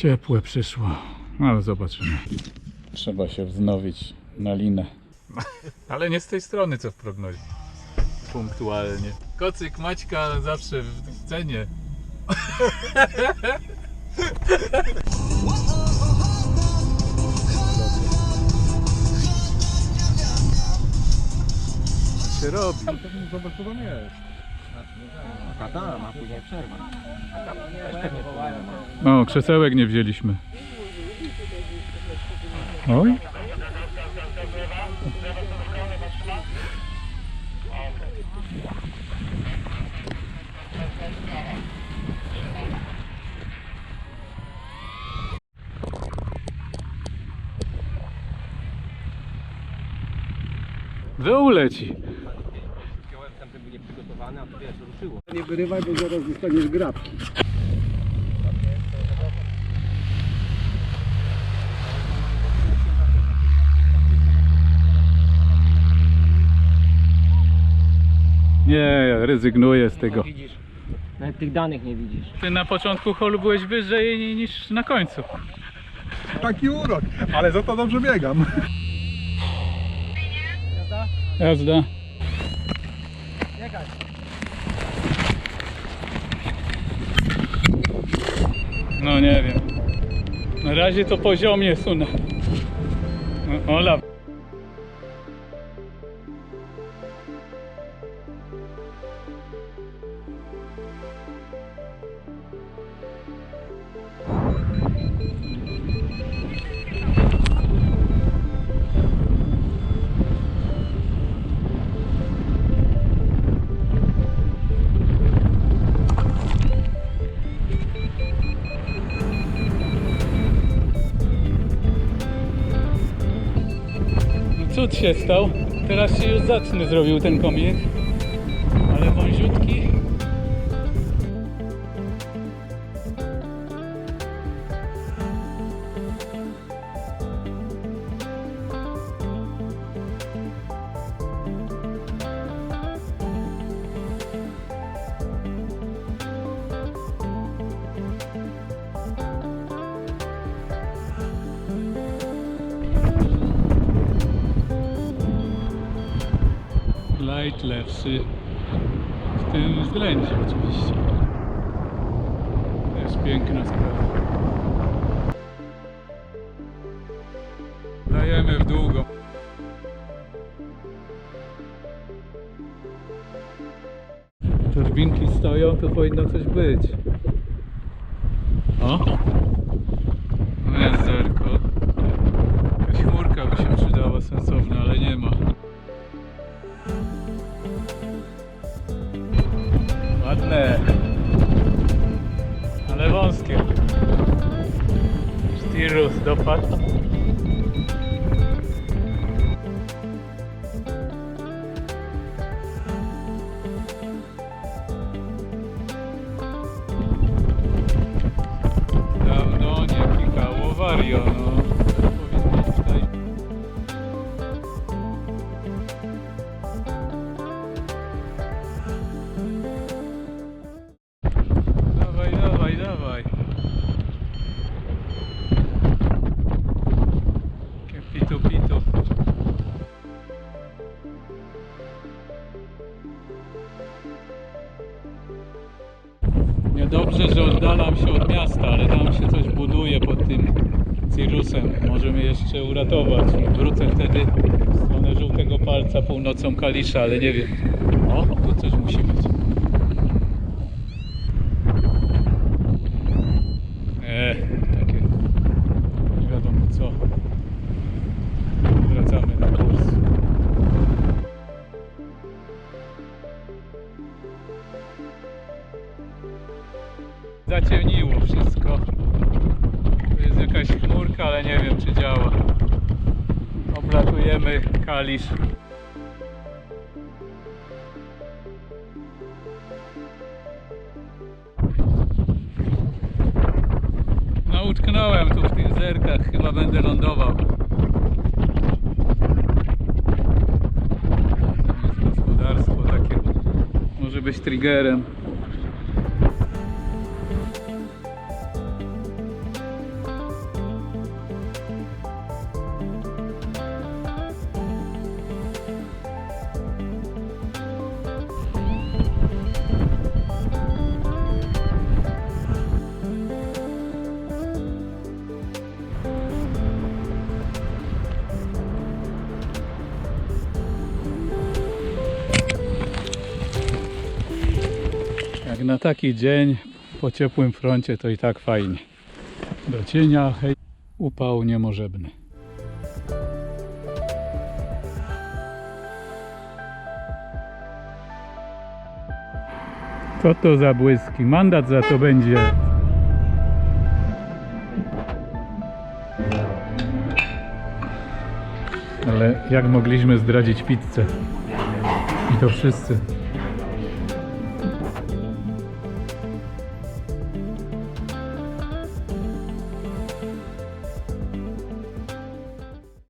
Ciepłe przyszło, ale zobaczymy. Trzeba się wznowić na linę. Ale nie z tej strony, co w prognozie. Punktualnie. Kocyk Maćka zawsze w cenie. się robi. Zobacz co tam jest. A tam, a później przerwa. Też pewnie O, krzesełek nie wzięliśmy. Oj. W ruszyło. Nie wyrywaj, bo zaraz dostaniesz grabki. Nie, ja rezygnuję z tego. Widzisz, nawet tych danych nie widzisz. Ty na początku holu byłeś wyżej niż na końcu. Taki urok, ale za to dobrze biegam. Jazda. No nie wiem. Na razie to poziomie sunę. No, Ola. Cud się stał. Teraz się już zacny zrobił ten komiek. Ale wąziutki. Light lepszy w tym względzie oczywiście. To jest piękna sprawa. Dajemy w długo. Turbinki stoją, to powinno coś być. O! Омске. Штижу до факта. Oddalam się od miasta, ale tam się coś buduje pod tym Cirrusem. Możemy jeszcze uratować. Wrócę wtedy w stronę żółtego palca północą Kalisza, ale nie wiem. O, tu coś musi być. Zaciemniło wszystko. Tu jest jakaś chmurka, ale nie wiem czy działa. Oblatujemy Kalisz. No utknąłem tu w tych zerkach, chyba będę lądował. Może być triggerem. Na taki dzień po ciepłym froncie to i tak fajnie. Do cienia, hej, upał niemożebny. Co to za błyski? Mandat za to będzie. Ale jak mogliśmy zdradzić pizzę? I to wszyscy.